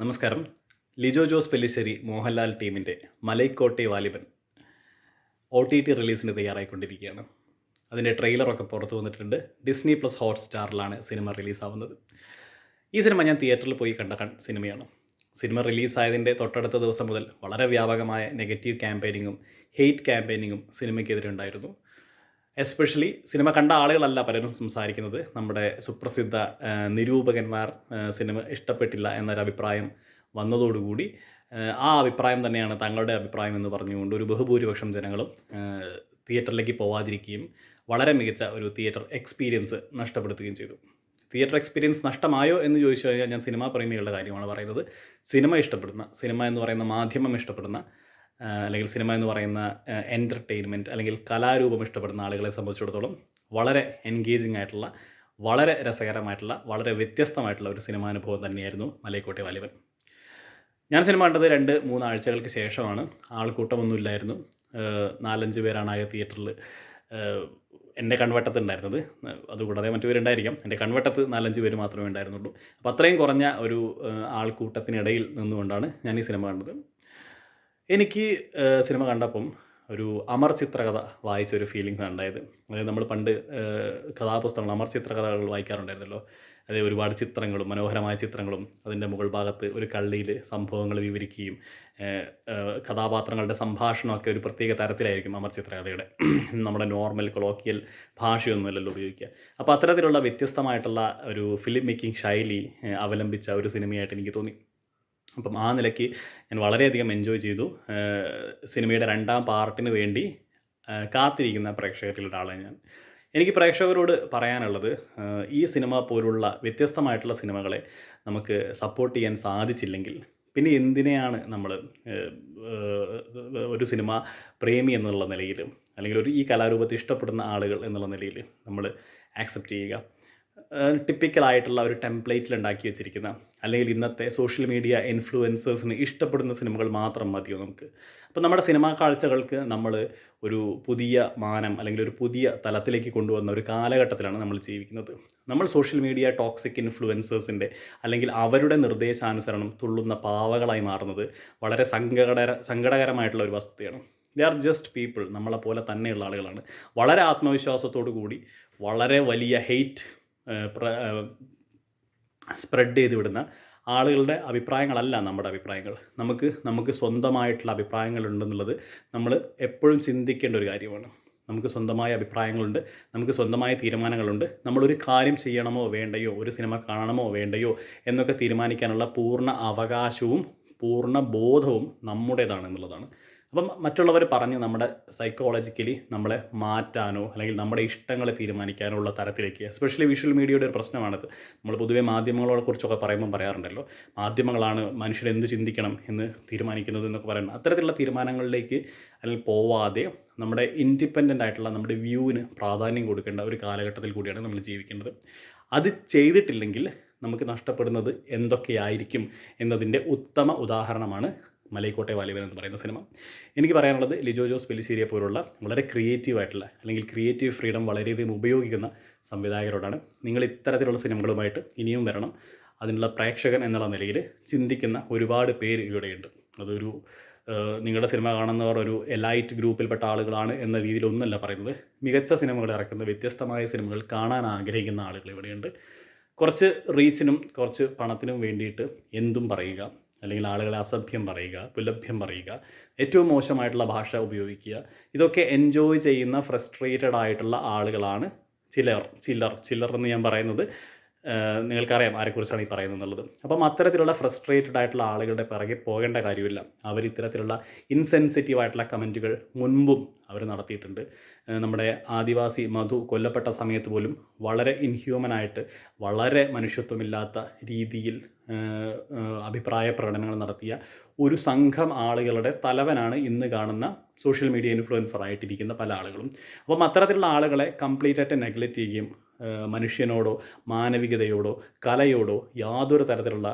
നമസ്കാരം. ലിജോ ജോസ് പെല്ലിശ്ശേരി മോഹൻലാൽ ടീമിന്റെ Malaikottai Vaaliban O T T റിലീസിന് തയ്യാറായിക്കൊണ്ടിരിക്കുകയാണ്. അതിന്റെ ട്രെയിലറൊക്കെ പുറത്തു വന്നിട്ടുണ്ട്. ഡിസ്നി പ്ലസ് ഹോട്ട്സ്റ്റാറിലാണ് സിനിമ റിലീസാവുന്നത്. ഈ സിനിമ ഞാൻ തിയേറ്ററിൽ പോയി കണ്ട സിനിമയാണ്. സിനിമ റിലീസായതിന്റെ തൊട്ടടുത്ത ദിവസം മുതൽ വളരെ വ്യാപകമായ നെഗറ്റീവ് ക്യാമ്പയിനിങ്ങും ഹെയ്റ്റ് ക്യാമ്പയിനിങ്ങും സിനിമയ്ക്കെതിരെ ഉണ്ടായിരുന്നു. എസ്പെഷ്യലി സിനിമ കണ്ട ആളുകളല്ല പലരും സംസാരിക്കുന്നത്. നമ്മുടെ സുപ്രസിദ്ധ നിരൂപകന്മാർ സിനിമ ഇഷ്ടപ്പെട്ടില്ല എന്നൊരു അഭിപ്രായം വന്നതോടുകൂടി ആ, അഭിപ്രായം തന്നെയാണ് തങ്ങളുടെ അഭിപ്രായം എന്ന് പറഞ്ഞുകൊണ്ട് ഒരു ബഹുഭൂരിപക്ഷം ജനങ്ങളും തിയേറ്ററിലേക്ക് പോവാതിരിക്കുകയും വളരെ മികച്ച ഒരു തിയേറ്റർ എക്സ്പീരിയൻസ് നഷ്ടപ്പെടുത്തുകയും ചെയ്തു. തിയേറ്റർ എക്സ്പീരിയൻസ് നഷ്ടമായോ എന്ന് ചോദിച്ചു കഴിഞ്ഞാൽ ഞാൻ സിനിമാ പ്രേമികളുടെ കാര്യമാണ് പറയുന്നത്. സിനിമ ഇഷ്ടപ്പെടുന്ന സിനിമ എന്ന് പറയുന്ന മാധ്യമം ഇഷ്ടപ്പെടുന്ന അല്ലെങ്കിൽ സിനിമ എന്ന് പറയുന്ന എന്റർടൈൻമെന്റ് അല്ലെങ്കിൽ കലാരൂപം ഇഷ്ടപ്പെടുന്ന ആളുകളെ സംബന്ധിച്ചിടത്തോളം വളരെ എൻഗേജിംഗ് ആയിട്ടുള്ള വളരെ രസകരമായിട്ടുള്ള വളരെ വ്യത്യസ്തമായിട്ടുള്ള ഒരു സിനിമാനുഭവം തന്നെയായിരുന്നു മലയക്കോട്ടെ വാലിബൻ. ഞാൻ സിനിമ കണ്ടത് രണ്ട് മൂന്ന് ആഴ്ചകൾക്ക് ശേഷമാണ്. ആൾക്കൂട്ടമൊന്നുമില്ലായിരുന്നു നാലഞ്ച് പേരാണ് ആകെ തിയേറ്ററിൽ എന്റെ കൺവട്ടത്തുണ്ടായിരുന്നത് അതുകൂടാതെ മറ്റു പേരുണ്ടായിരിക്കാം. എന്റെ കൺവട്ടത്ത് നാലഞ്ച് പേര് മാത്രമേ ഉണ്ടായിരുന്നുള്ളൂ. അപ്പോൾ അത്രയും കുറഞ്ഞ ഒരു ആൾക്കൂട്ടത്തിനിടയിൽ നിന്നുകൊണ്ടാണ് ഞാൻ ഈ സിനിമ കണ്ടത്. എനിക്ക് സിനിമ കണ്ടപ്പം ഒരു അമർ ചിത്രകഥ വായിച്ച ഒരു ഫീലിംഗ് ഉണ്ടായത്. അതായത് നമ്മൾ പണ്ട് കഥാപുസ്തകങ്ങൾ അമർ ചിത്രകഥകൾ വായിക്കാറുണ്ടായിരുന്നല്ലോ. അതായത് ഒരുപാട് ചിത്രങ്ങളും മനോഹരമായ ചിത്രങ്ങളും അതിന്റെ മുകൾ ഭാഗത്ത് ഒരു കള്ളിയിൽ സംഭവങ്ങൾ വിവരിക്കുകയും കഥാപാത്രങ്ങളുടെ സംഭാഷണമൊക്കെ ഒരു പ്രത്യേക തരത്തിലായിരിക്കും അമർ ചിത്രകഥയുടെ. നമ്മുടെ നോർമൽ കൊളോക്കിയൽ ഭാഷയൊന്നുമല്ലല്ലോ ഉപയോഗിക്കുക. അപ്പോൾ അത്തരത്തിലുള്ള വ്യത്യസ്തമായിട്ടുള്ള ഒരു ഫിലിം മേക്കിംഗ് ശൈലി അവലംബിച്ച ഒരു സിനിമയായിട്ട് എനിക്ക് തോന്നി. അപ്പം ആ നിലയ്ക്ക് ഞാൻ വളരെയധികം എൻജോയ് ചെയ്തു. സിനിമയുടെ രണ്ടാം പാർട്ടിന് വേണ്ടി കാത്തിരിക്കുന്ന പ്രേക്ഷകരിൽ ഒരാളാണ് ഞാൻ. എനിക്ക് പ്രേക്ഷകരോട് പറയാനുള്ളത് ഈ സിനിമ പോലുള്ള വ്യത്യസ്തമായിട്ടുള്ള സിനിമകളെ നമുക്ക് സപ്പോർട്ട് ചെയ്യാൻ സാധിച്ചില്ലെങ്കിൽ പിന്നെ എന്തിനെയാണ് നമ്മൾ ഒരു സിനിമ പ്രേമി എന്നുള്ള നിലയിൽ അല്ലെങ്കിൽ ഒരു ഈ കലാരൂപത്തെ ഇഷ്ടപ്പെടുന്ന ആളുകൾ എന്നുള്ള നിലയിൽ നമ്മൾ ആക്സെപ്റ്റ് ചെയ്യുക. ടിപ്പിക്കലായിട്ടുള്ള ഒരു ടെംപ്ലേറ്റിൽ ഉണ്ടാക്കി വെച്ചിരിക്കുന്ന അല്ലെങ്കിൽ ഇന്നത്തെ സോഷ്യൽ മീഡിയ ഇൻഫ്ലുവൻസേഴ്സിന് ഇഷ്ടപ്പെടുന്ന സിനിമകൾ മാത്രം മതിയോ നമുക്ക്? അപ്പോൾ നമ്മുടെ സിനിമാ കാഴ്ചകൾക്ക് നമ്മൾ ഒരു പുതിയ മാനം അല്ലെങ്കിൽ ഒരു പുതിയ തലത്തിലേക്ക് കൊണ്ടുവന്ന ഒരു കാലഘട്ടത്തിലാണ് നമ്മൾ ജീവിക്കുന്നത്. നമ്മൾ സോഷ്യൽ മീഡിയ ടോക്സിക് ഇൻഫ്ലുവൻസേഴ്സിന്റെ അല്ലെങ്കിൽ അവരുടെ നിർദ്ദേശാനുസരണം തുള്ളുന്ന പാവകളായി മാറുന്നത് വളരെ സങ്കടകര സങ്കടകരമായിട്ടുള്ള ഒരു വസ്തുതയാണ്. ദേ ആർ ജസ്റ്റ് പീപ്പിൾ നമ്മളെപ്പോലെ തന്നെയുള്ള ആളുകളാണ്. വളരെ ആത്മവിശ്വാസത്തോടു കൂടി വളരെ വലിയ ഹെയ്റ്റ് സ്പ്രെഡ് ചെയ്ത് വിടുന്ന ആളുകളുടെ അഭിപ്രായങ്ങളല്ല നമ്മുടെ അഭിപ്രായങ്ങൾ. നമുക്ക് നമുക്ക് സ്വന്തമായിട്ടുള്ള അഭിപ്രായങ്ങളുണ്ടെന്നുള്ളത് നമ്മൾ എപ്പോഴും ചിന്തിക്കേണ്ട ഒരു കാര്യമാണ്. നമുക്ക് സ്വന്തമായ അഭിപ്രായങ്ങളുണ്ട്. നമുക്ക് സ്വന്തമായ തീരുമാനങ്ങളുണ്ട്. നമ്മളൊരു കാര്യം ചെയ്യണമോ വേണ്ടയോ ഒരു സിനിമ കാണണമോ വേണ്ടയോ എന്നൊക്കെ തീരുമാനിക്കാനുള്ള പൂർണ അവകാശവും പൂർണ ബോധവും നമ്മുടേതാണെന്നുള്ളതാണ്. അപ്പം മറ്റുള്ളവർ പറഞ്ഞ് നമ്മുടെ സൈക്കോളജിക്കലി നമ്മളെ മാറ്റാനോ അല്ലെങ്കിൽ നമ്മുടെ ഇഷ്ടങ്ങളെ തീരുമാനിക്കാനോ ഉള്ള തരത്തിലേക്ക് എസ്പെഷ്യലി വിഷ്വൽ മീഡിയയുടെ ഒരു പ്രശ്നമാണത്. നമ്മൾ പൊതുവേ മാധ്യമങ്ങളെ കുറിച്ചൊക്കെ പറയുമ്പോൾ പറയാറുണ്ടല്ലോ മാധ്യമങ്ങളാണ് മനുഷ്യർ എന്ത് ചിന്തിക്കണം എന്ന് തീരുമാനിക്കുന്നത് എന്നൊക്കെ പറയുന്നത്. അത്തരത്തിലുള്ള തീരുമാനങ്ങളിലേക്ക് അല്ലെങ്കിൽ പോവാതെ നമ്മുടെ ഇൻഡിപെൻഡന്റ് ആയിട്ടുള്ള നമ്മുടെ വ്യൂവിന് പ്രാധാന്യം കൊടുക്കേണ്ട ഒരു കാലഘട്ടത്തിൽ കൂടിയാണ് നമ്മൾ ജീവിക്കേണ്ടത് അത് ചെയ്തിട്ടില്ലെങ്കിൽ നമുക്ക് നഷ്ടപ്പെടുന്നത് എന്തൊക്കെയായിരിക്കും എന്നതിന്റെ ഉത്തമ ഉദാഹരണമാണ് മലൈക്കോട്ടെ വാലിബൻ എന്ന് പറയുന്ന സിനിമ. എനിക്ക് പറയാനുള്ളത് ലിജോ ജോസ് പെലിശ്ശേരിയെ പോലുള്ള വളരെ ക്രിയേറ്റീവ് ആയിട്ടുള്ള അല്ലെങ്കിൽ ക്രിയേറ്റീവ് ഫ്രീഡം വളരെയധികം ഉപയോഗിക്കുന്ന സംവിധായകരോടാണ് നിങ്ങൾ ഇത്തരത്തിലുള്ള സിനിമകളുമായിട്ട് ഇനിയും വരണം. അതിനുള്ള പ്രേക്ഷകൻ എന്നുള്ള നിലയിൽ ചിന്തിക്കുന്ന ഒരുപാട് പേര് ഇവിടെയുണ്ട്. അതൊരു നിങ്ങളുടെ സിനിമ കാണുന്നവർ ഒരു എലൈറ്റ് ഗ്രൂപ്പിൽപ്പെട്ട ആളുകളാണ് എന്ന രീതിയിലൊന്നല്ല പറയുന്നത്. മികച്ച സിനിമകൾ ഇറക്കുന്ന വ്യത്യസ്തമായ സിനിമകൾ കാണാൻ ആഗ്രഹിക്കുന്ന ആളുകൾ ഇവിടെയുണ്ട്. കുറച്ച് റീച്ചിനും കുറച്ച് പണത്തിനും വേണ്ടിയിട്ട് എന്തും പറയുക. അല്ലെങ്കിൽ ആളുകളെ അസഭ്യം പറയുക പുലഭ്യം പറയുക ഏറ്റവും മോശമായിട്ടുള്ള ഭാഷ ഉപയോഗിക്കുക. ഇതൊക്കെ എൻജോയ് ചെയ്യുന്ന ഫ്രസ്ട്രേറ്റഡ് ആയിട്ടുള്ള ആളുകളാണ് ചിലർ ചിലർ ചിലർ എന്ന് ഞാൻ പറയുന്നത്. നിങ്ങൾക്കറിയാം ആരെക്കുറിച്ചാണ് ഈ പറയുന്നത് എന്നുള്ളത് അപ്പം അത്തരത്തിലുള്ള ഫ്രസ്ട്രേറ്റഡ് ആയിട്ടുള്ള ആളുകളുടെ പിറകെ പോകേണ്ട കാര്യമില്ല. അവർ ഇത്തരത്തിലുള്ള ഇൻസെൻസിറ്റീവ് ആയിട്ടുള്ള കമന്റുകൾ മുൻപും അവർ നടത്തിയിട്ടുണ്ട്. നമ്മുടെ ആദിവാസി മധു കൊല്ലപ്പെട്ട സമയത്ത് പോലും വളരെ ഇൻഹ്യൂമനായിട്ട് വളരെ മനുഷ്യത്വമില്ലാത്ത രീതിയിൽ അഭിപ്രായ പ്രകടനങ്ങൾ നടത്തിയ ഒരു സംഘം ആളുകളുടെ തലവനാണ് ഇന്ന് കാണുന്ന സോഷ്യൽ മീഡിയ ഇൻഫ്ലുവൻസർ ആയിട്ടിരിക്കുന്ന പല ആളുകളും. അപ്പം അത്തരത്തിലുള്ള ആളുകളെ കംപ്ലീറ്റ് ആയിട്ട് നെഗ്ലക്റ്റ് ചെയ്യുകയും മനുഷ്യനോടോ മാനവികതയോടോ കലയോടോ യാതൊരു തരത്തിലുള്ള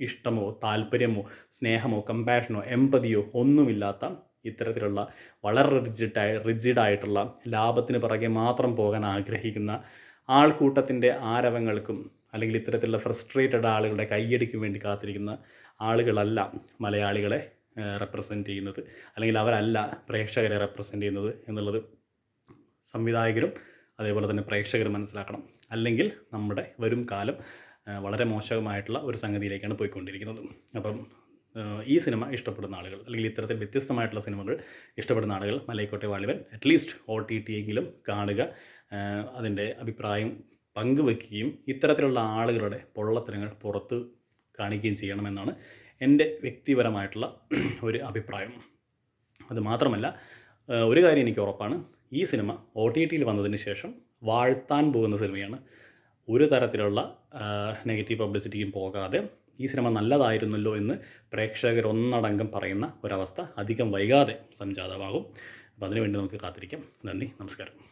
ഇഷ്ടമോ താല്പര്യമോ സ്നേഹമോ കമ്പാഷനോ എമ്പതിയോ ഒന്നുമില്ലാത്ത ഇത്തരത്തിലുള്ള വളരെ റിജിഡായി റിജിഡായിട്ടുള്ള ലാഭത്തിന് പുറകെ മാത്രം പോകാൻ ആഗ്രഹിക്കുന്ന ആൾക്കൂട്ടത്തിന്റെ ആരവങ്ങൾക്കും അല്ലെങ്കിൽ ഇത്തരത്തിലുള്ള ഫ്രസ്ട്രേറ്റഡ് ആളുകളുടെ കയ്യടിക്ക് വേണ്ടി കാത്തിരിക്കുന്ന ആളുകളല്ല മലയാളികളെ റെപ്രസെന്റ് ചെയ്യുന്നത്. അല്ലെങ്കിൽ അവരല്ല പ്രേക്ഷകരെ റെപ്രസെന്റ് ചെയ്യുന്നത് എന്നുള്ളത് സംവിധായകരും അതേപോലെ തന്നെ പ്രേക്ഷകർ മനസ്സിലാക്കണം. അല്ലെങ്കിൽ നമ്മുടെ വരും കാലം വളരെ മോശമായിട്ടുള്ള ഒരു സംഗതിയിലേക്കാണ് പോയിക്കൊണ്ടിരിക്കുന്നത്. അപ്പം ഈ സിനിമ ഇഷ്ടപ്പെടുന്ന ആളുകൾ അല്ലെങ്കിൽ ഇത്തരത്തിൽ വ്യത്യസ്തമായിട്ടുള്ള സിനിമകൾ ഇഷ്ടപ്പെടുന്ന ആളുകൾ Malaikottai Vaaliban at least O T T എങ്കിലും കാണുക അതിന്റെ അഭിപ്രായം പങ്കുവെക്കുകയും ഇത്തരത്തിലുള്ള ആളുകളുടെ പൊള്ളത്തരങ്ങൾ പുറത്ത് കാണിക്കുകയും ചെയ്യണമെന്നാണ് എന്റെ വ്യക്തിപരമായിട്ടുള്ള ഒരു അഭിപ്രായം. അതുമാത്രമല്ല ഒരു കാര്യം എനിക്ക് ഉറപ്പാണ്. ഈ സിനിമ ഒ ടി ടിയിൽ വന്നതിന് ശേഷം വാഴ്ത്താൻ പോകുന്ന സിനിമയാണ്. ഒരു തരത്തിലുള്ള നെഗറ്റീവ് പബ്ലിസിറ്റിയും പോകാതെ ഈ സിനിമ നല്ലതായിരുന്നല്ലോ എന്ന് പ്രേക്ഷകർ ഒന്നടങ്കം പറയുന്ന ഒരവസ്ഥ അധികം വൈകാതെ സംജാതമാകും. അപ്പോൾ അതിനുവേണ്ടി നമുക്ക് കാത്തിരിക്കാം. നന്ദി നമസ്കാരം.